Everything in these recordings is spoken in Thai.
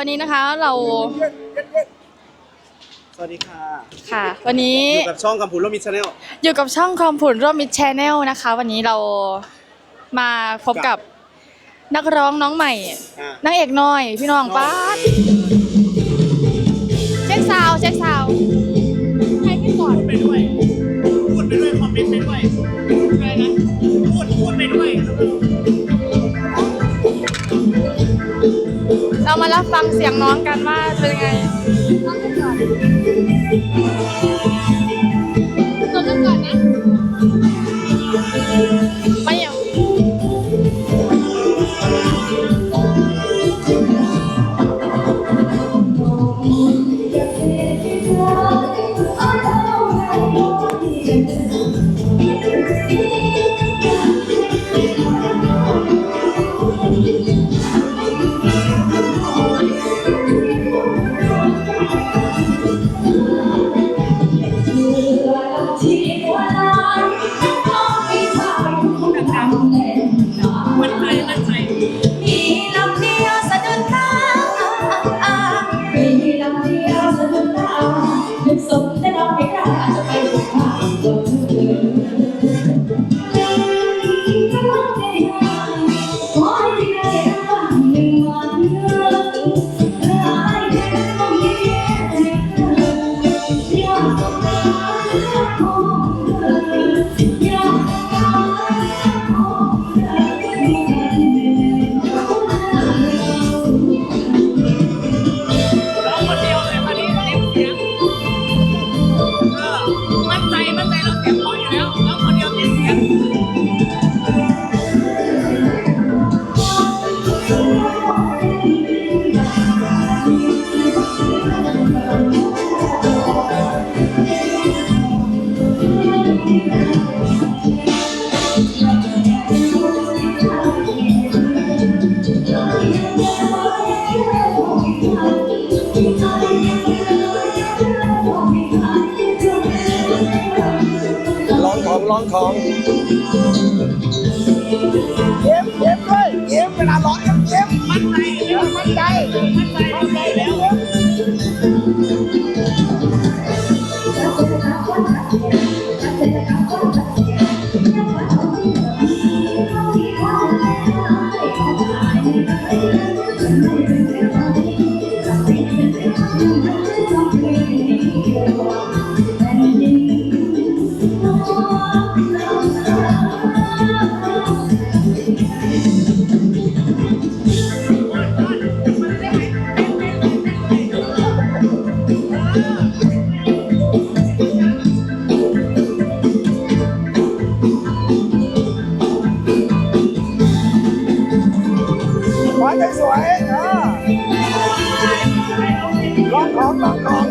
วันนี้นะคะเราสวัสดีค่ะ ค่ะ วันนี้อยู่กับช่องกำพูนโรมิชแนลอยู่กับช่องคอมผุนร่วมมิดแชนแนลนะคะ วันนี้เรามาพบกับนักร้องน้องใหม่อะนางเอกน้อย พี่น้องป้า ฟังเสียงน้องกันว่าเป็นยังไงน้องขึ้นก่อนน้องขึ้นก่อนนะไม่เอา ร้องของเย็บเย็บด้วยเย็บเวลาร้องเย็บมันใจมันใจมันใจมั่นใจแล้วขอ สวยเออลองของลองของ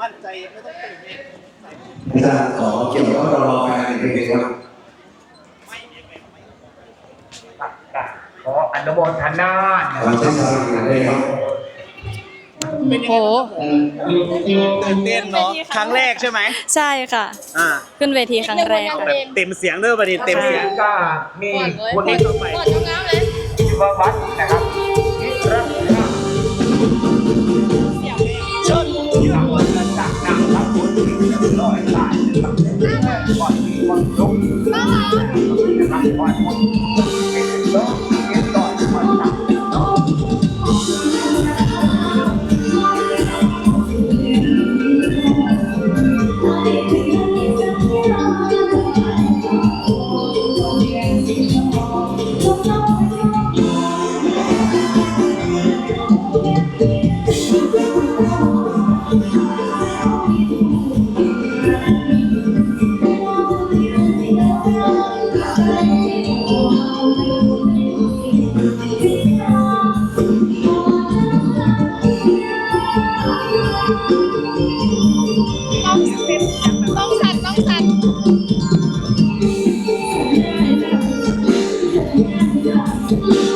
มั่นใจไม่ต้องตื่นเต้นอาจารย์ขอเกี่ยวกับรอการเรียนครับขออนุโมทนาเราใช้พลังงานได้ครับ โอ้ตื่นเต้นเนาะครั้งแรกใช่ไหมใช่ค่ะ อ่าขึ้นเวทีครั้งแรกค่ะแบบเต็มเสียงเด้อประเด็นเต็มเสียงก็มีคุณนี่นิเข้าไปก่อนน้ำเลยววัฒน์นะครับนิรัตนาเชิญยืนบนกระจักนางทัพบุญลอยตายก่อนมีคนลุกนะครับก่อนคนเป็น ต้องสั่นต้องสั่นถ้า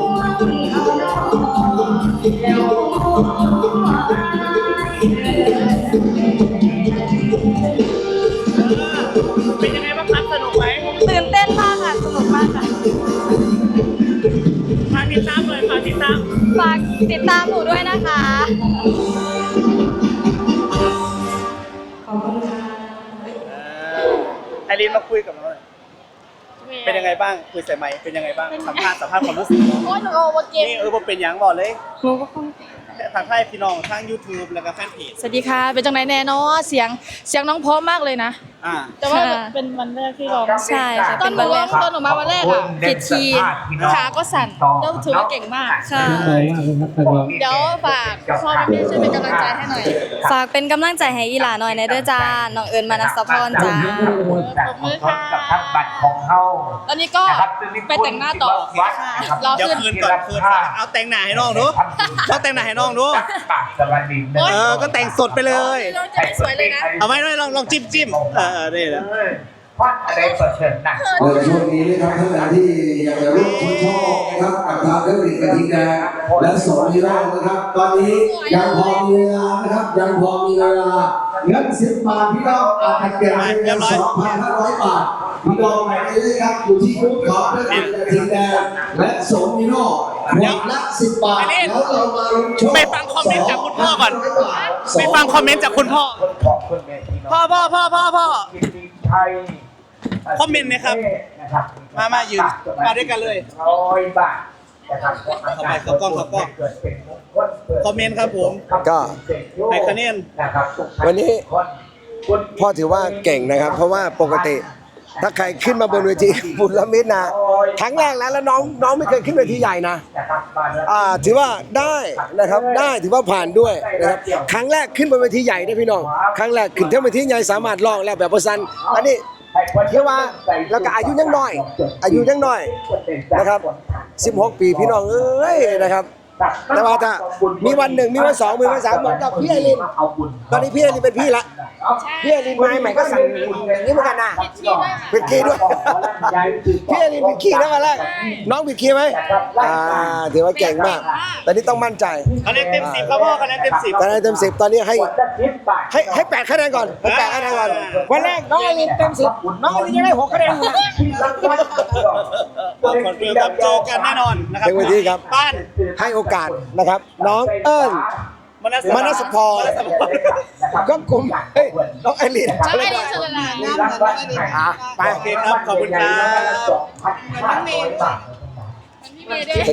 เป็นยังไงบ้างครับสนุกไหมตื่นเต้นมากค่ะ สนุกมากค่ะ ฝากติดตามเลยฝากติดตามฝากติดตามหนูด้วยนะคะไอรินมาคุยกับเราหน่อยเป็นยังไงบ้างคุยใส่ไมค์เป็นยังไงบ้างสัมภาษณ์สัมภาษณ์ความรู้สึกเนาะโอ้ยหนูเอามาเก็บนี่เออบ่เป็นหยังบอกเลยทาง ไทยพี่น้องทาง YouTube แล้วก็แฟนเพจสวัสดีค่ะ เป็นจังไหนแน่เนอะเสียงเสียงน้องเพร้อมมากเลยนะ อ่า แต่ว่าค่ะ เป็นวันแรกที่ร้อง ใช่ค่ะตอนหนูร้องตอนหนูมาวันแรกอะผิดคีย์ขาก็สั่นแล้วถือว่าเก่งมาก ค่ะเดี๋ยวฝากพ่อแม่ช่วยเป็นกำลังใจให้หน่อยฝากเป็นกำลังใจให้อีหลาหน่อยในเด้อจ้าน้องเอิญมานัสพรจ้ากับทางบัตรของเขาตอนนี้ก็ไปแต่งหน้าต่อวัดรอเดี๋ยวขึ้น คืนก่อนคืนก่อนเอาแต่งหน้าให้น้องดูเอาแต่งหน้าให้น้องดู ปากสวัสดีโอ๊ยเออ ก็แต่งสดไปเลย เราจะไม่สวยเลยนะ เอาไว้ด้วยลองลองจิ้มจิ้มเออเออนี่แหละวัดอะไรเปิดเชิญหนักในช่วงนี้นะครับท่านใดที่อยากจะร่วมคนโชคนะครับกับทางเทคนิคกระทิงแดงและสอนฮีโร่นะครับ ตอนนี้ยังพอมีเวลานะครับ ยังพอมีเวลาเงินสิบบาทพี่น้องอาจจะเปลี่ยนเป็นเงินสองพันห้าร้อยบาท พี่น้องไปเรื่อยๆครับอยู่ที่บูธของเทคนิคกระทิงแดงและสอนฮีโร่ขวดละสิบบาทแล้วเรามาลุ้นโชคไปฟังคอมเมนต์จากคุณพ่อก่อนไปฟังคอมเมนต์จากคุณพ่อคนของคนเมทีพ่อพ่อพ่อพ่อพ่อจริงๆไทยคอมเมนต์ไหมครับนะครับ มามายืนมาด้วยกันเลยร้อยบาทนะครับเข้าไปเข้ากล้องเข้ากล้องเกิดเป็นมงคลปิดคอมเมนต์ครับผมก็ให้คะแนนนะครับทุกท่าวันนี้คนพ่อถือว่าเก่งนะครับ เพราะว่าปกติ ถ้าใครขึ้นมาบนเวทีบุญละมิตรนะครั้งแรกแล้วแล้วน้องน้องไม่เคยขึ้นเวทีใหญ่นะอ่าถือว่าได้นะครับได้ถือว่าผ่านด้วยนะครับครั้งแรกขึ้นบนเวทีใหญ่นะพี่น้องครั้งแรกขึ้นเท่าเวทีใหญ่สามารถร้องแล้วแบบประสันอันนี้เรียกว่าแล้วก็อายุยังน้อย อายุยังน้อยนะครับ 16 ปีพี่น้องเอ้ยนะครับ แต่ว่าถ้ามีวันหนึ่งมีวันสองมีวันสามเหมือนกับพี่ไอรินเอาบุญตอนนี้พี่ไอรินเป็นพี่ละพี่ไอรินมาใหม่ก็สั่งอย่างนี้เหมือนกันนะผิดคีย์ด้วยพี่ไอรินผิดคีย์แล้วมาแรกน้องผิดคีย์ไหมอ่าถือว่าเก่งมาก ตอนนี้ต้องมั่นใจคะแนนเต็มสิบครับพ่อคะแนนเต็มสิบคะแนนเต็มสิบตอนนี้ให้ให้ให้แปดคะแนนก่อนให้แปดคะแนนก่อนวันแรกน้องไอรินเต็มสิบน้องไอรินยังได้หกคะแนนอยู่นะขอบคุณครับเจอกันแน่นอนนะครับเต็มที่ครับบ้านให้โอกาสนะครับ น้องเอิญมนัสมนัสพรก็กลุ่มเฮ้ยน้องไอรินน้องไอรินชลดาน้ำเหมือนน้องไอรินอะไปโอเคครับขอบคุณครับพี่เมย์ด้วย